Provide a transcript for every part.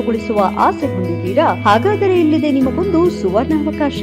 ಸುಂದರಗೊಳಿಸುವ ಆಸೆ ಹೊಂದಿದ್ದೀರಾ? ಹಾಗಾದರೆ ಇಲ್ಲಿದೆ ನಿಮಗೊಂದು ಸುವರ್ಣಾವಕಾಶ.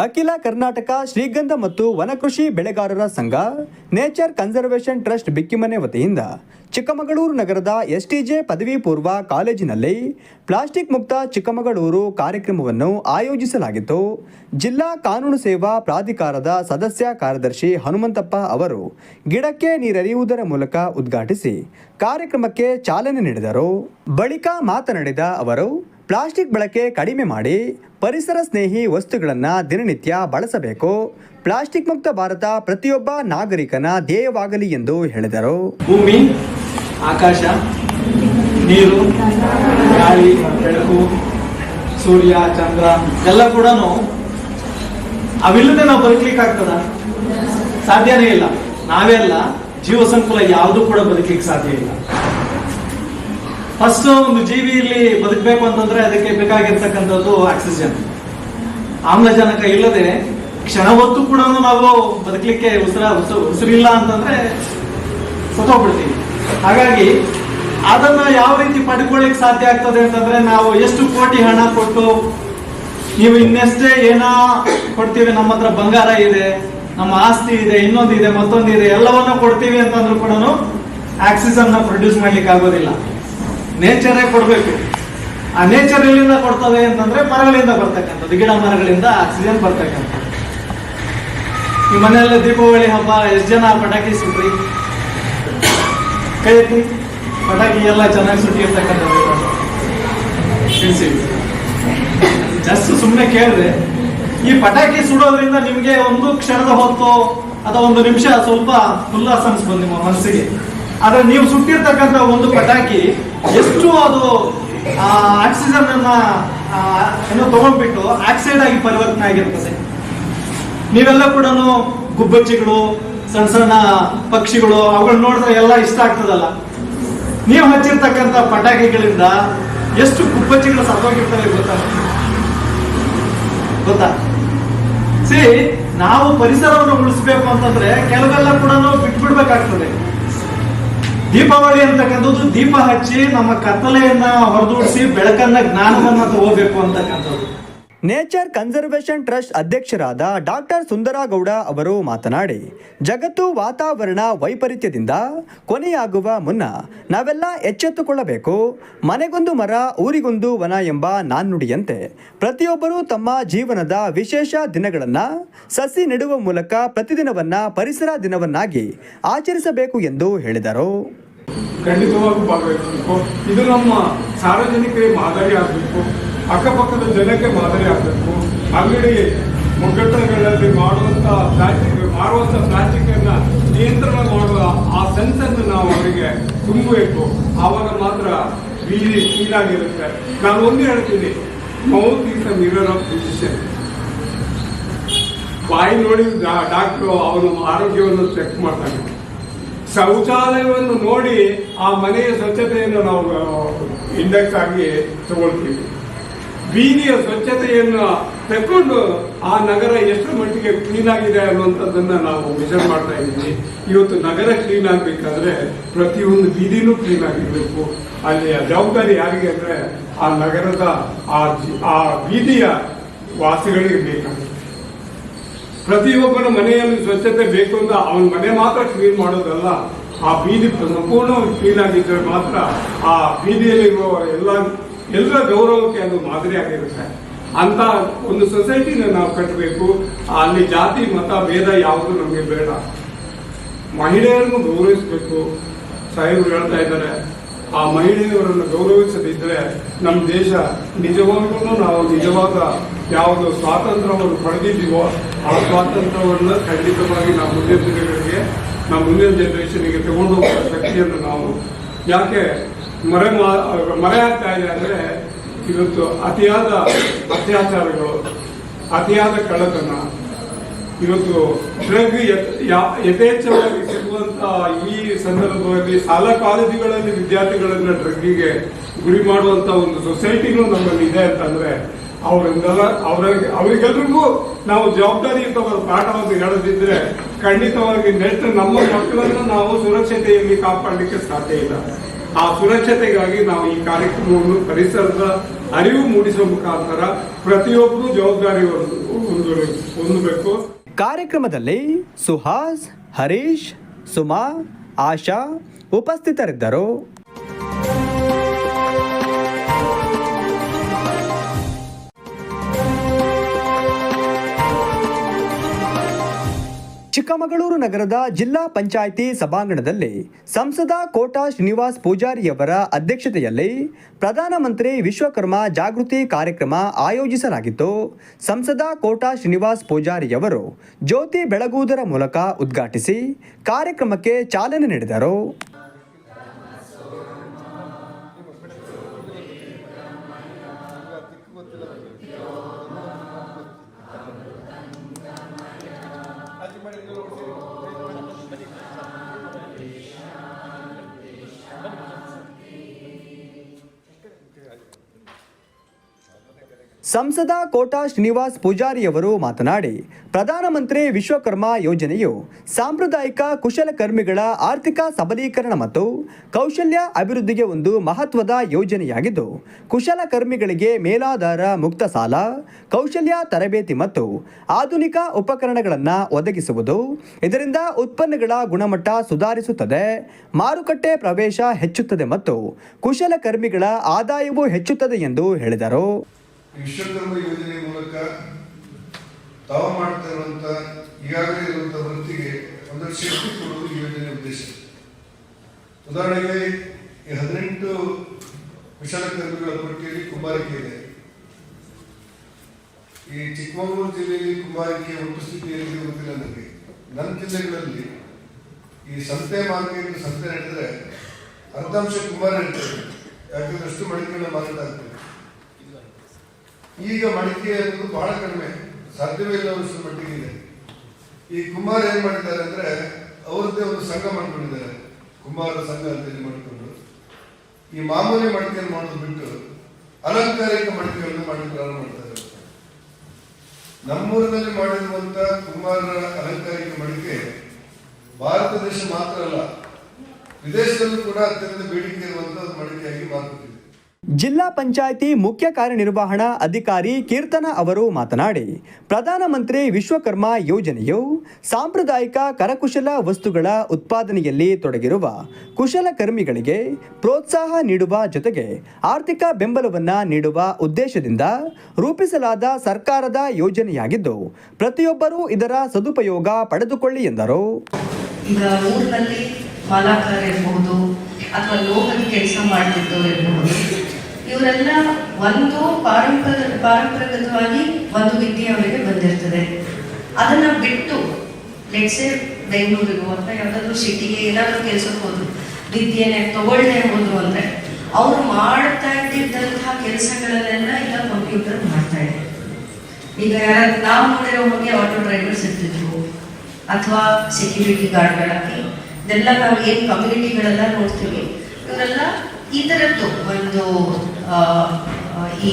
Akhila Karnataka ಶ್ರೀಗಂಧ ಮತ್ತು ವನಕೃಷಿ ಬೆಳೆಗಾರರ ಸಂಘ, ನೇಚರ್ ಕನ್ಸರ್ವೇಷನ್ ಟ್ರಸ್ಟ್ ಬಿಕ್ಕಿಮನೆ ವತಿಯಿಂದ ಚಿಕ್ಕಮಗಳೂರು ನಗರದ ಎಸ್ಟಿಜೆ ಪದವಿ ಪೂರ್ವ ಕಾಲೇಜಿನಲ್ಲಿ ಪ್ಲಾಸ್ಟಿಕ್ ಮುಕ್ತ ಚಿಕ್ಕಮಗಳೂರು ಕಾರ್ಯಕ್ರಮವನ್ನು ಆಯೋಜಿಸಲಾಗಿತ್ತು. ಜಿಲ್ಲಾ ಕಾನೂನು ಸೇವಾ ಪ್ರಾಧಿಕಾರದ ಸದಸ್ಯ ಕಾರ್ಯದರ್ಶಿ ಹನುಮಂತಪ್ಪ ಅವರು ಗಿಡಕ್ಕೆ ನೀರರಿಯುವುದರ ಮೂಲಕ ಉದ್ಘಾಟಿಸಿ ಕಾರ್ಯಕ್ರಮಕ್ಕೆ ಚಾಲನೆ ನೀಡಿದರು. ಬಳಿಕ ಮಾತನಾಡಿದ ಅವರು ಪ್ಲಾಸ್ಟಿಕ್ ಬಳಕೆ ಕಡಿಮೆ ಮಾಡಿ ಪರಿಸರ ಸ್ನೇಹಿ ವಸ್ತುಗಳನ್ನು ದಿನನಿತ್ಯ ಬಳಸಬೇಕು. ಪ್ಲಾಸ್ಟಿಕ್ ಮುಕ್ತ ಭಾರತ ಪ್ರತಿಯೊಬ್ಬ ನಾಗರಿಕನ ಧ್ಯೇಯವಾಗಲಿ ಎಂದು ಹೇಳಿದರು. ಭೂಮಿ, ಆಕಾಶ, ನೀರು, ಗಾಳಿ, ಬೆಳಕು, ಸೂರ್ಯ, ಚಂದ್ರ ಎಲ್ಲ ಕೂಡ ಅವಿಲ್ಲದೆ ನಾವು ಬದುಕಲಿಕ್ಕೆ ಆಗ್ತದ ಸಾಧ್ಯನೇ ಇಲ್ಲ. ನಾವೆಲ್ಲ ಜೀವ ಸಂಕುಲ ಯಾವುದು ಕೂಡ ಬದುಕಲಿಕ್ಕೆ ಸಾಧ್ಯ ಇಲ್ಲ. ಫಸ್ಟ್ ಒಂದು ಜೀವಿ ಇಲ್ಲಿ ಬದುಕಬೇಕು ಅಂತಂದ್ರೆ ಅದಕ್ಕೆ ಬೇಕಾಗಿರ್ತಕ್ಕಂಥದ್ದು ಆಕ್ಸಿಜನ್. ಆಮ್ಲಜನಕ ಇಲ್ಲದೆ ಕ್ಷಣ ಹೊತ್ತು ಕೂಡ ನಾವು ಬದುಕಲಿಕ್ಕೆ ಉಸಿರ ಉಸಿರು ಉಸಿರಿಲ್ಲ ಅಂತಂದ್ರೆ ಸತ್ತೋಗ್ಬಿಡ್ತೀವಿ. ಹಾಗಾಗಿ ಅದನ್ನ ಯಾವ ರೀತಿ ಪಡ್ಕೊಳ್ಳಿಕ್ ಸಾಧ್ಯ ಆಗ್ತದೆ ಅಂತಂದ್ರೆ ನಾವು ಎಷ್ಟು ಕೋಟಿ ಹಣ ಕೊಟ್ಟು ನೀವು ಇನ್ನೆಷ್ಟೇ ಏನೋ ಕೊಡ್ತೀವಿ, ನಮ್ಮ ಹತ್ರ ಬಂಗಾರ ಇದೆ, ನಮ್ಮ ಆಸ್ತಿ ಇದೆ, ಇನ್ನೊಂದಿದೆ, ಮತ್ತೊಂದಿದೆ, ಎಲ್ಲವನ್ನ ಕೊಡ್ತೀವಿ ಅಂತಂದ್ರೂ ಕೂಡ ಆಕ್ಸಿಜನ್ನ ಪ್ರೊಡ್ಯೂಸ್ ಮಾಡ್ಲಿಕ್ಕೆ ಆಗೋದಿಲ್ಲ. ನೇಚರೇ ಕೊಡಬೇಕು. ಆ ನೇಚರ್ ಎಲ್ಲಿಂದ ಕೊಡ್ತದೆ ಅಂತಂದ್ರೆ ಮರಗಳಿಂದ ಬರ್ತಕ್ಕಂಥದ್ದು, ಗಿಡ ಮರಗಳಿಂದ ಆಕ್ಸಿಜನ್ ಬರ್ತಕ್ಕಂಥದ್ದು. ಈ ಮನೆಯಲ್ಲಿ ದೀಪಾವಳಿ ಹಬ್ಬ, ಎಷ್ಟು ಜನ ಪಟಾಕಿ ಸುಟ್ರಿ? ಕೈ ಪಟಾಕಿ ಎಲ್ಲ ಚೆನ್ನಾಗಿ ಸುಟ್ಟಿರ್ತಕ್ಕಂಥದ್ದು ಜಸ್ಟ್ ಸುಮ್ಮನೆ ಕೇಳಿದ್ರೆ ಈ ಪಟಾಕಿ ಸುಡೋದ್ರಿಂದ ನಿಮ್ಗೆ ಒಂದು ಕ್ಷಣದ ಹೊತ್ತು ಅಥವಾ ಒಂದು ನಿಮಿಷ ಸ್ವಲ್ಪ ಉಲ್ಲಾಸ ಅನ್ಸ್ಬೋದು ನಿಮ್ಮ ಮನಸ್ಸಿಗೆ. ಆದ್ರೆ ನೀವು ಸುಟ್ಟಿರ್ತಕ್ಕಂಥ ಒಂದು ಪಟಾಕಿ ಎಷ್ಟು ಅದು ಆಕ್ಸಿಜನ್ ಅನ್ನ ಏನೋ ತಗೊಂಡ್ಬಿಟ್ಟು ಆಕ್ಸೈಡ್ ಆಗಿ ಪರಿವರ್ತನೆ ಆಗಿರ್ತದೆ. ನೀವೆಲ್ಲ ಕೂಡ ಗುಬ್ಬಚ್ಚಿಗಳು, ಸಣ್ಣ ಸಣ್ಣ ಪಕ್ಷಿಗಳು ಅವುಗಳು ನೋಡಿದ್ರೆ ಎಲ್ಲ ಇಷ್ಟ ಆಗ್ತದಲ್ಲ. ನೀವು ಹಚ್ಚಿರ್ತಕ್ಕಂಥ ಪಟಾಕಿಗಳಿಂದ ಎಷ್ಟು ಗುಬ್ಬಚ್ಚಿಗಳು ಸತ್ತೋಗಿರ್ತವೆ ಗೊತ್ತಾ? ಗೊತ್ತಾ? ಸಿ ನಾವು ಪರಿಸರವನ್ನು ಉಳಿಸ್ಬೇಕು ಅಂತಂದ್ರೆ ಕೆಲವೆಲ್ಲ ಕೂಡ ಬಿಟ್ಬಿಡ್ಬೇಕಾಗ್ತದೆ. ದೀಪಾವಳಿ ಅಂತಕ್ಕಂಥದ್ದು ದೀಪ ಹಚ್ಚಿ ನಮ್ಮ ಕತ್ತಲೆಯನ್ನ ಹೊರದೂಡಿಸಿ ಬೆಳಕನ್ನ ಜ್ಞಾನವನ್ನ ತಗೋಬೇಕು ಅಂತಕ್ಕಂಥದ್ದು. ನೇಚರ್ ಕನ್ಸರ್ವೇಷನ್ ಟ್ರಸ್ಟ್ ಅಧ್ಯಕ್ಷರಾದ ಡಾಕ್ಟರ್ ಸುಂದರಗೌಡ ಅವರು ಮಾತನಾಡಿ, ಜಗತ್ತು ವಾತಾವರಣ ವೈಪರೀತ್ಯದಿಂದ ಕೊನೆಯಾಗುವ ಮುನ್ನ ನಾವೆಲ್ಲ ಎಚ್ಚೆತ್ತುಕೊಳ್ಳಬೇಕು. ಮನೆಗೊಂದು ಮರ, ಊರಿಗೊಂದು ವನ ಎಂಬ ನಾನ್ನುಡಿಯಂತೆ ಪ್ರತಿಯೊಬ್ಬರೂ ತಮ್ಮ ಜೀವನದ ವಿಶೇಷ ದಿನಗಳನ್ನು ಸಸಿ ನೆಡುವ ಮೂಲಕ ಪ್ರತಿದಿನವನ್ನು ಪರಿಸರ ದಿನವನ್ನಾಗಿ ಆಚರಿಸಬೇಕು ಎಂದು ಹೇಳಿದರು. ಖಂಡಿತವಾಗೂ ಭಾಗವಹಿಸಬೇಕು. ಇದು ನಮ್ಮ ಸಾರ್ವಜನಿಕರಿಗೆ ಮಾದರಿ ಆಗಬೇಕು. ಅಕ್ಕಪಕ್ಕದ ಜನಕ್ಕೆ ಮಾದರಿ ಆಗಬೇಕು. ಅಂಗಡಿ ಮುಗ್ಗಟ್ಟುಗಳಲ್ಲಿ ಮಾಡುವಂತ ಪ್ಲಾಸ್ಟಿಕ್, ಮಾರುವಂತ ಪ್ಲಾಸ್ಟಿಕ್ ಅನ್ನ ನಿಯಂತ್ರಣ ಮಾಡುವ ಆ ಸೆನ್ಸ್ ಅನ್ನು ನಾವು ಅವರಿಗೆ ತುಂಬಬೇಕು. ಆವಾಗ ಮಾತ್ರ ಬೀದಿ ಕೀಳಾಗಿರುತ್ತೆ ನಾನು ಒಂದು ಹೇಳ್ತೀನಿ. Mouth is mirror of physician ಬಾಯಿ ನೋಡಿ ಡಾಕ್ಟ್ರು ಅವನು ಆರೋಗ್ಯವನ್ನು ಚೆಕ್ ಮಾಡ್ತಾನೆ. ಶೌಚಾಲಯವನ್ನು ನೋಡಿ ಆ ಮನೆಯ ಸ್ವಚ್ಛತೆಯನ್ನು ನಾವು ಇಂಡೆಕ್ಸ್ ಆಗಿ ತಗೊಳ್ತೀವಿ. ಬೀದಿಯ ಸ್ವಚ್ಛತೆಯನ್ನು ತಕೊಂಡು ಆ ನಗರ ಎಷ್ಟು ಮಟ್ಟಿಗೆ ಕ್ಲೀನ್ ಆಗಿದೆ ಅನ್ನುವಂಥದ್ದನ್ನ ನಾವು ಮೆಜರ್ ಮಾಡ್ತಾ ಇದ್ದೀವಿ. ಇವತ್ತು ನಗರ ಕ್ಲೀನ್ ಆಗ್ಬೇಕಾದ್ರೆ ಪ್ರತಿಯೊಂದು ಬೀದಿನೂ ಕ್ಲೀನ್ ಆಗಿರಬೇಕು. ಅಲ್ಲಿ ಜವಾಬ್ದಾರಿ ಯಾರಿಗೆ ಅಂದ್ರೆ ಆ ನಗರದ ಆ ಬೀದಿಯ ವಾಸಿಗಳಿಗೆ ಬೇಕಾಗುತ್ತೆ. ಪ್ರತಿಯೊಬ್ಬನ ಮನೆಯಲ್ಲಿ ಸ್ವಚ್ಛತೆ ಬೇಕು ಅಂತ ಅವನ ಮನೆ ಮಾತ್ರ ಕ್ಲೀನ್ ಮಾಡೋದಲ್ಲ, ಆ ಬೀದಿ ಸಂಪೂರ್ಣವಾಗಿ ಕ್ಲೀನ್ ಆಗಿದ್ದರೆ ಮಾತ್ರ ಆ ಬೀದಿಯಲ್ಲಿರುವ ಎಲ್ಲ ಎಲ್ಲರ ಗೌರವಕ್ಕೆ ಅದು ಮಾದರಿ ಆಗಿರುತ್ತೆ. ಅಂತ ಒಂದು ಸೊಸೈಟಿನ ನಾವು ಕಟ್ಟಬೇಕು ಅಲ್ಲಿ ಜಾತಿ, ಮತ, ಭೇದ ಯಾವುದು ನಮಗೆ ಬೇಡ. ಮಹಿಳೆಯರನ್ನು ಗೌರವಿಸಬೇಕು. ಸಾಹೇಬರು ಹೇಳ್ತಾ ಇದ್ದಾರೆ, ಆ ಮಹಿಳೆಯರನ್ನು ಗೌರವಿಸದಿದ್ದರೆ ನಮ್ಮ ದೇಶ ನಿಜವಾಗ್ಲೂ ನಾವು ನಿಜವಾದ ಯಾವುದು ಸ್ವಾತಂತ್ರ್ಯವನ್ನು ಪಡೆದಿದ್ದೀವೋ, ಆ ಸ್ವಾತಂತ್ರ್ಯವನ್ನು ಖಂಡಿತವಾಗಿ ನಾವು ಮುಂದಿನ ದಿನಗಳಿಗೆ ನಮ್ಮ ಮುಂದಿನ ಜನರೇಷನ್ಗೆ ತಗೊಂಡು ಹೋಗುವ ಶಕ್ತಿಯನ್ನು ನಾವು. ಯಾಕೆ? ಮರೆ ಮರೆ ಆಗ್ತಾ ಇದೆ ಅಂದ್ರೆ ಇವತ್ತು ಅತಿಯಾದ ಅತ್ಯಾಚಾರಗಳು, ಅತಿಯಾದ ಕಳ್ಳತನ, ಇವತ್ತು ಡ್ರಗ್ ಯಥೇಚ್ಛವಾಗಿ ಸಿಗುವಂತಹ ಈ ಸಂದರ್ಭದಲ್ಲಿ ಶಾಲಾ ಕಾಲೇಜುಗಳಲ್ಲಿ ವಿದ್ಯಾರ್ಥಿಗಳನ್ನ ಡ್ರಗ್ಗಿಗೆ ಗುರಿ ಮಾಡುವಂತ ಒಂದು ಸೊಸೈಟಿಗಳು ನಮ್ಮಲ್ಲಿ ಇದೆ ಅಂತಂದ್ರೆ ಅವರಿಂದೆಲ್ಲ ಅವರ ಅವರಿಗೆಲ್ರಿಗೂ ನಾವು ಜವಾಬ್ದಾರಿಯುತವಾದ ಪಾಠವನ್ನು ಹೇಳದಿದ್ರೆ ಖಂಡಿತವಾಗಿ ನೆಟ್ ನಮ್ಮ ಮಕ್ಕಳನ್ನು ನಾವು ಸುರಕ್ಷತೆಯಲ್ಲಿ ಕಾಪಾಡಲಿಕ್ಕೆ ಸಾಧ್ಯ ಇಲ್ಲ. ಆ ಸುರಕ್ಷತೆಗಾಗಿ ನಾವು ಈ ಕಾರ್ಯಕ್ರಮವನ್ನು ಪರಿಸರದ ಅರಿವು ಮೂಡಿಸುವ ಮುಖಾಂತರ ಪ್ರತಿಯೊಬ್ಬರು ಜವಾಬ್ದಾರಿ ಹೊಂದು- ಹೊಂದು- ಹೊಂದಬೇಕು. ಕಾರ್ಯಕ್ರಮದಲ್ಲಿ ಸುಹಾಸ್, ಹರೀಶ್, ಸುಮಾ, ಆಶಾ ಉಪಸ್ಥಿತರಿದ್ದರು. ಚಿಕ್ಕಮಗಳೂರು ನಗರದ ಜಿಲ್ಲಾ ಪಂಚಾಯಿತಿ ಸಭಾಂಗಣದಲ್ಲಿ ಸಂಸದ ಕೋಟಾ ಶ್ರೀನಿವಾಸ್ ಪೂಜಾರಿಯವರ ಅಧ್ಯಕ್ಷತೆಯಲ್ಲಿ ಪ್ರಧಾನಮಂತ್ರಿ ವಿಶ್ವಕರ್ಮ ಜಾಗೃತಿ ಕಾರ್ಯಕ್ರಮ ಆಯೋಜಿಸಲಾಗಿತ್ತು. ಸಂಸದ ಕೋಟಾ ಶ್ರೀನಿವಾಸ್ ಪೂಜಾರಿಯವರು ಜ್ಯೋತಿ ಬೆಳಗುವುದರ ಮೂಲಕ ಉದ್ಘಾಟಿಸಿ ಕಾರ್ಯಕ್ರಮಕ್ಕೆ ಚಾಲನೆ ನೀಡಿದರು. ಸಂಸದ ಕೋಟಾ ಶ್ರೀನಿವಾಸ್ ಪೂಜಾರಿಯವರು ಮಾತನಾಡಿ, ಪ್ರಧಾನಮಂತ್ರಿ ವಿಶ್ವಕರ್ಮ ಯೋಜನೆಯು ಸಾಂಪ್ರದಾಯಿಕ ಕುಶಲಕರ್ಮಿಗಳ ಆರ್ಥಿಕ ಸಬಲೀಕರಣ ಮತ್ತು ಕೌಶಲ್ಯ ಅಭಿವೃದ್ಧಿಗೆ ಒಂದು ಮಹತ್ವದ ಯೋಜನೆಯಾಗಿದ್ದು ಕುಶಲಕರ್ಮಿಗಳಿಗೆ ಮೇಲಾಧಾರ ಮುಕ್ತ ಸಾಲ, ಕೌಶಲ್ಯ ತರಬೇತಿ ಮತ್ತು ಆಧುನಿಕ ಉಪಕರಣಗಳನ್ನು ಒದಗಿಸುವುದು ಇದರಿಂದ ಉತ್ಪನ್ನಗಳ ಗುಣಮಟ್ಟ ಸುಧಾರಿಸುತ್ತದೆ, ಮಾರುಕಟ್ಟೆ ಪ್ರವೇಶ ಹೆಚ್ಚುತ್ತದೆ ಮತ್ತು ಕುಶಲಕರ್ಮಿಗಳ ಆದಾಯವೂ ಹೆಚ್ಚುತ್ತದೆ ಎಂದು ಹೇಳಿದರು. ವಿಶ್ವಕರ್ಮ ಯೋಜನೆ ಮೂಲಕ ತಾವು ಮಾಡ್ತಾ ಇರುವಂತ, ಈಗಾಗಲೇ ಇರುವಂತಹ ವೃತ್ತಿಗೆ ಒಂದು ಶಕ್ತಿ ಕೊಡುವುದು ಈ ಯೋಜನೆ ಉದ್ದೇಶ. ಉದಾಹರಣೆಗೆ, ಈ ಹದಿನೆಂಟು ಕುಶಲಕರ್ಮಿಗಳ ಪಟ್ಟಿಯಲ್ಲಿ ಕುಂಬಾರಿಕೆ ಇದೆ. ಈ ಚಿಕ್ಕಮಗಳೂರು ಜಿಲ್ಲೆಯಲ್ಲಿ ಕುಂಬಾರಿಕೆ ಉಪಸ್ಥಿತಿಯಲ್ಲಿ ಸ್ಥಿತಿಯಲ್ಲಿ ಗೊತ್ತಿಲ್ಲ ನನಗೆ. ನನ್ನ ಜಿಲ್ಲೆಗಳಲ್ಲಿ ಈ ಸಂತೆ ಮಾರ್ಕೆಟ್, ಸಂತೆ ನಡೆದರೆ ಅರ್ಧಾಂಶ ಕುಂಬಾರ ನಡೀತದೆ. ಯಾಕಂದ್ರೆ ಅಷ್ಟು ಮಡಿಕೆಗಳ ಮಾರಾಟ ಆಗ್ತದೆ. ಈಗ ಮಡಿಕೆ ಅನ್ನೋದು ಬಹಳ ಕಡಿಮೆ. ಸಾಧ್ಯವೇ ಇಲ್ಲ ಅನ್ನೋಷ್ಟು ಮಟ್ಟಿಗೆ ಇದೆ. ಈ ಕುಮಾರ್ ಏನ್ ಮಾಡಿದ್ದಾರೆ ಅಂದ್ರೆ, ಅವ್ರದ್ದೇ ಒಂದು ಸಂಘ ಮಾಡ್ಕೊಂಡಿದ್ದಾರೆ. ಕುಮಾರ ಸಂಘ ಅಂತೇಳಿ ಮಾಡಿಕೊಂಡು. ಈ ಮಾಮೂಲಿ ಮಡಿಕೆಯನ್ನು ಮಾಡೋದು ಬಿಟ್ಟು ಅಲಂಕಾರಿಕ ಮಡಿಕೆಗಳನ್ನು ಮಾಡಿ ಪ್ರಾರಂಭ ಮಾಡ್ತಾರೆ. ನಮ್ಮೂರಿನಲ್ಲಿ ಮಾಡಿರುವಂತ ಕುಮಾರರ ಅಲಂಕಾರಿಕ ಮಡಿಕೆ ಭಾರತ ದೇಶ ಮಾತ್ರ ಅಲ್ಲ, ವಿದೇಶದಲ್ಲೂ ಕೂಡ ಅತ್ಯಂತ ಬೇಡಿಕೆ ಇರುವಂತಹ ಮಡಿಕೆಯಾಗಿ ಮಾರ್ಪಟ್ಟಿದೆ. ಜಿಲ್ಲಾ ಪಂಚಾಯಿತಿ ಮುಖ್ಯ ಕಾರ್ಯನಿರ್ವಹಣಾ ಅಧಿಕಾರಿ ಕೀರ್ತನ ಅವರು ಮಾತನಾಡಿ, ಪ್ರಧಾನಮಂತ್ರಿ ವಿಶ್ವಕರ್ಮ ಯೋಜನೆಯು ಸಾಂಪ್ರದಾಯಿಕ ಕರಕುಶಲ ವಸ್ತುಗಳ ಉತ್ಪಾದನೆಯಲ್ಲಿ ತೊಡಗಿರುವ ಕುಶಲಕರ್ಮಿಗಳಿಗೆ ಪ್ರೋತ್ಸಾಹ ನೀಡುವ ಜೊತೆಗೆ ಆರ್ಥಿಕ ಬೆಂಬಲವನ್ನು ನೀಡುವ ಉದ್ದೇಶದಿಂದ ರೂಪಿಸಲಾದ ಸರ್ಕಾರದ ಯೋಜನೆಯಾಗಿದ್ದು, ಪ್ರತಿಯೊಬ್ಬರೂ ಇದರ ಸದುಪಯೋಗ ಪಡೆದುಕೊಳ್ಳಿ ಎಂದರು. ಅಥವಾ ಲೋಹದ ಕೆಲಸ ಮಾಡ್ತಿದ್ದವ್ರು ಇರ್ಬೋದು ಇವರೆಲ್ಲ ಒಂದು ಪಾರಂಪರ ಪಾರಂಪರಿಕವಾಗಿ ಒಂದು ವಿದ್ಯೆ ಅವರಿಗೆ ಬಂದಿರ್ತದೆ. ಅದನ್ನ ಬಿಟ್ಟು ಲೆಟ್ಸೆ ಬೆಂಗಳೂರಿಗೂ ಅಥವಾ ಯಾವ್ದಾದ್ರು ಸಿಟಿಗೆ ಏನಾದರೂ ಕೆಲಸಕ್ಕೆ ಹೋದ್ರು, ವಿದ್ಯೆನೆ ತಗೊಳ್ಳದೆ ಹೋದ್ರು ಅಂದ್ರೆ, ಅವರು ಮಾಡ್ತಾ ಇದ್ದಂತಹ ಕೆಲಸಗಳನ್ನೆಲ್ಲ ಈಗ ಕಂಪ್ಯೂಟರ್ ಮಾಡ್ತಾ ಇದೆ. ಈಗ ಯಾರಾದ್ರೂ ನಾವು ನೋಡಿರೋ ಹೋಗಿ ಆಟೋ ಡ್ರೈವರ್ಸ್ ಇರ್ತಿದ್ರು, ಅಥವಾ ಸೆಕ್ಯೂರಿಟಿ ಗಾರ್ಡ್ಗಳಾಗಿ ಇದೆಲ್ಲ ನಾವು ಏನು ಕಮ್ಯುನಿಟಿಗಳೆಲ್ಲ ನೋಡ್ತೀವಿ, ಇವರೆಲ್ಲ ಈ ಥರದ್ದು ಒಂದು ಈ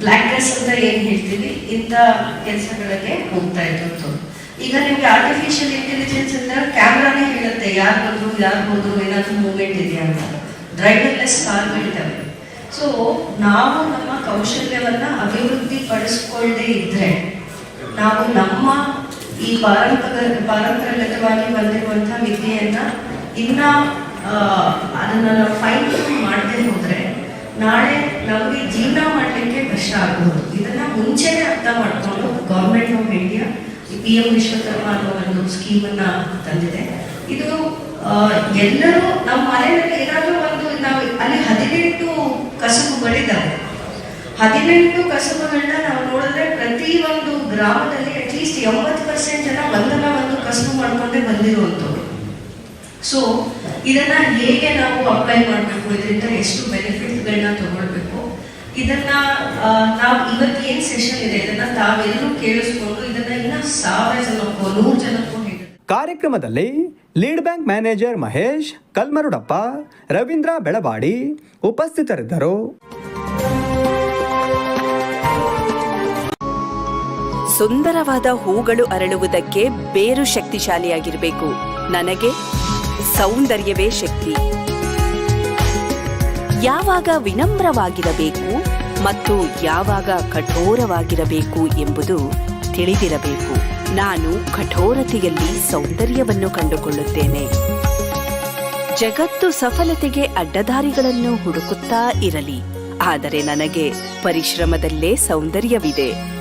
ಬ್ಲ್ಯಾಕ್ ಡ್ರೆಸ್ ಅಂತ ಏನು ಹೇಳ್ತೀವಿ? ಇಂಥ ಕೆಲಸಗಳಿಗೆ ಹೋಗ್ತಾ ಇದ್ದು ಈಗ ನಿಮಗೆ ಆರ್ಟಿಫಿಷಿಯಲ್ ಇಂಟೆಲಿಜೆನ್ಸ್ ಅಂದರೆ ಕ್ಯಾಮ್ರಾನೇ ಹೇಳುತ್ತೆ, ಯಾರು ಬಂದ್ರು, ಯಾರು ಹೋದ್ರು, ಏನಾದರೂ ಮೂಮೆಂಟ್ ಇದೆಯಾ ಅಂತ. ಡ್ರೈವರ್ಲೆಸ್ ಕಾರ್ಗಳಿದ್ದಾವೆ ಸೊ ನಾವು ನಮ್ಮ ಕೌಶಲ್ಯವನ್ನು ಅಭಿವೃದ್ಧಿ ಪಡಿಸ್ಕೊಳ್ಳದೆ ಇದ್ರೆ, ನಾವು ನಮ್ಮ ಈ ಪಾರಂಪರ ಪಾರಂಪರಿಕವಾಗಿ ಬಂದಿರುವಂಥ ವಿದ್ಯೆಯನ್ನು ಇನ್ನ ಅದನ್ನ ನಾವು ಫೈನ್ ಮಾಡದೆ ಹೋದರೆ ನಾಳೆ ನಮಗೆ ಜೀವನ ಮಾಡಲಿಕ್ಕೆ ಕಷ್ಟ ಆಗಬಹುದು ಇದನ್ನು ಮುಂಚೆನೇ ಅರ್ಥ ಮಾಡಿಕೊಂಡು government of India P M Vishwakarma ಅನ್ನೋ ಒಂದು ಸ್ಕೀಮನ್ನು ತಂದಿದೆ. ಇದು ಎಲ್ಲರೂ ನಮ್ಮ ಮನೆಯಲ್ಲಿ ಏನಾದರೂ ಒಂದು ನಾವು ಅಲ್ಲಿ ಹದಿನೆಂಟು ಕಸುಬುಗಳಿದ್ದಾವೆ ಹದಿನೆಂಟು ಕಸುಬುಗಳನ್ನ ನಾವು ನೋಡಿದ್ರೆ ಪ್ರತಿ ಒಂದು ಗ್ರಾಮದಲ್ಲಿ ಅಟ್ಲೀಸ್ಟ್ ಎಂಬತ್ತು ಪರ್ಸೆಂಟ್ ಜನ ಒಂದಲ್ಲ ಒಂದು ಕಸುಬು ಮಾಡ್ಕೊಂಡೇ ಬಂದಿರುವಂಥವ್ರು. ಸೊ ಇದನ್ನ ಹೇಗೆ ನಾವು ಅಪ್ಲೈ ಮಾಡಬೇಕು? ಇದರಿಂದ ಎಷ್ಟು ಬೆನಿಫಿಟ್ಗಳನ್ನ ತಗೊಳ್ಬೇಕು? ಇದನ್ನ ನಾವು ಇವತ್ತು ಏನ್ ಸೆಷನ್ ಇದೆ? ಇದನ್ನ ತಾವೆಲ್ಲರೂ ಕೇಳಿಸ್ಕೊಂಡು ಇದನ್ನ ಇನ್ನ ಸಾವಿರ ಜನಕ್ಕೋ ನೂರು ಜನಕ್ಕೂ ಕಾರ್ಯಕ್ರಮದಲ್ಲಿ lead bank manager Mahesh Kalmarudappa Ravindra Belavadi ಉಪಸ್ಥಿತರಿದ್ದರು. ಸುಂದರವಾದ ಹೂಗಳು ಅರಳುವುದಕ್ಕೆ ಬೇರು ಶಕ್ತಿಶಾಲಿಯಾಗಿರಬೇಕು. ನನಗೆ ಸೌಂದರ್ಯವೇ ಶಕ್ತಿ. ಯಾವಾಗ ವಿನಮ್ರವಾಗಿರಬೇಕು ಮತ್ತು ಯಾವಾಗ ಕಠೋರವಾಗಿರಬೇಕು ಎಂಬುದು ತಿಳಿದಿರಬೇಕು. ನಾನು ಕಠೋರತೆಯಲ್ಲಿ ಸೌಂದರ್ಯವನ್ನು ಕಂಡುಕೊಳ್ಳುತ್ತೇನೆ. ಜಗತ್ತು ಸಫಲತೆಗೆ ಅಡ್ಡದಾರಿಗಳನ್ನು ಹುಡುಕುತ್ತಾ ಇರಲಿ. ಆದರೆ ನನಗೆ ಪರಿಶ್ರಮದಲ್ಲೇ ಸೌಂದರ್ಯವಿದೆ.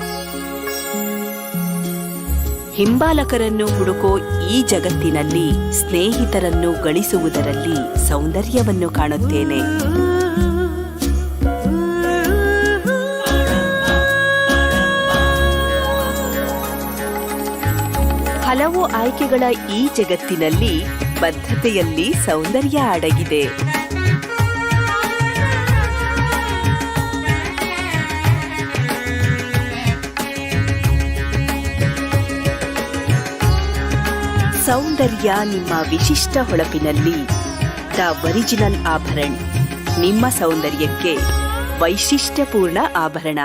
ಹಿಂಬಾಲಕರನ್ನು ಹುಡುಕೋ ಈ ಜಗತ್ತಿನಲ್ಲಿ ಸ್ನೇಹಿತರನ್ನು ಗಳಿಸುವುದರಲ್ಲಿ ಸೌಂದರ್ಯವನ್ನು ಕಾಣುತ್ತೇನೆ. ಹಲವು ಆಯ್ಕೆಗಳ ಈ ಜಗತ್ತಿನಲ್ಲಿ ಬದ್ಧತೆಯಲ್ಲಿ ಸೌಂದರ್ಯ ಅಡಗಿದೆ. ಸೌಂದರ್ಯ ನಿಮ್ಮ ವಿಶಿಷ್ಟ ಹೊಳಪಿನಲ್ಲಿ. ದ ಒರಿಜಿನಲ್ ಆಭರಣ. ನಿಮ್ಮ ಸೌಂದರ್ಯಕ್ಕೆ ವೈಶಿಷ್ಟ್ಯಪೂರ್ಣ ಆಭರಣ.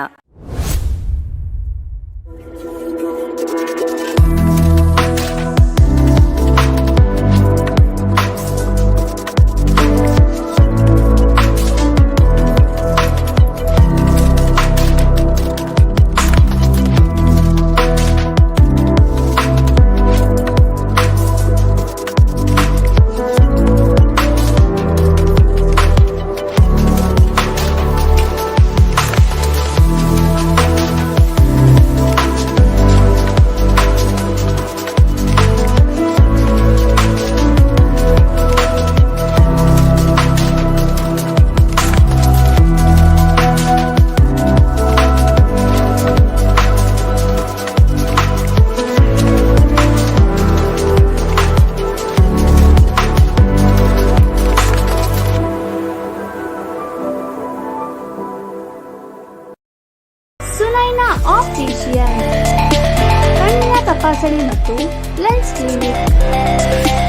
ತಪಾಸಣೆ let's ಲೆನ್ಸ್ it.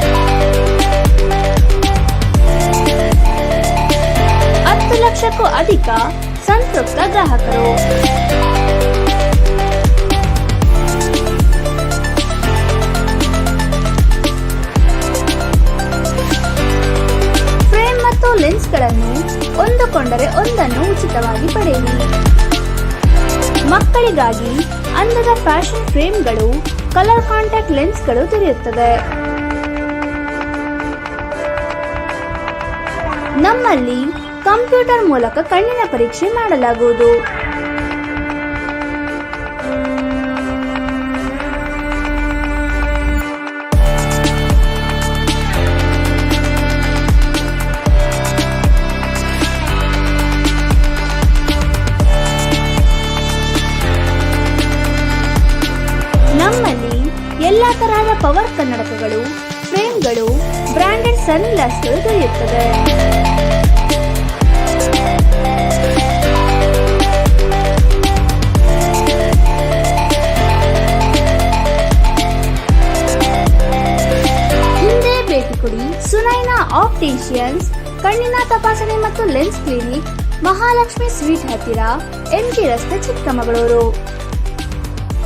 ಹತ್ತು ಲಕ್ಷಕ್ಕೂ ಅಧಿಕ ಸಂತೃಪ್ತ ಗ್ರಾಹಕರು ಫ್ರೇಮ್ ಮತ್ತು ಲೆನ್ಸ್ಗಳನ್ನು ಒಂದುಕೊಂಡರೆ ಒಂದನ್ನು ಉಚಿತವಾಗಿ ಪಡೆಯಿರಿ ಮಕ್ಕಳಿಗಾಗಿ ಅಂದದ ಫ್ಯಾಷನ್ ಫ್ರೇಮ್ಗಳು ಕಲರ್ ಕಾಂಟ್ಯಾಕ್ಟ್ ಲೆನ್ಸ್ಗಳು ದೊರೆಯುತ್ತದೆ. ನಮ್ಮಲ್ಲಿ ಕಂಪ್ಯೂಟರ್ ಮೂಲಕ ಕಣ್ಣಿನ ಪರೀಕ್ಷೆ ಮಾಡಲಾಗುವುದು. ಪವರ್ ಕನ್ನಡಕಗಳು, ಫ್ರೇಮ್ಗಳು ಬ್ರಾಂಡೆಡ್ ಸನ್ ಗ್ಲಾಸ್ಗಳು ದೊರೆಯುತ್ತದೆ. ಹಿಂದೆ ಭೇಟಿ ಕೊಡಿ ಸುನೈನಾ ಆಪ್ಟೇಷಿಯನ್ಸ್, ಕಣ್ಣಿನ ತಪಾಸಣೆ ಮತ್ತು ಲೆನ್ಸ್ ಕ್ಲಿನಿಕ್, ಮಹಾಲಕ್ಷ್ಮಿ ಸ್ವೀಟ್ ಹತ್ತಿರ ಎಂಟಿ ರಸ್ತೆ ಚಿಕ್ಕಮಗಳೂರು.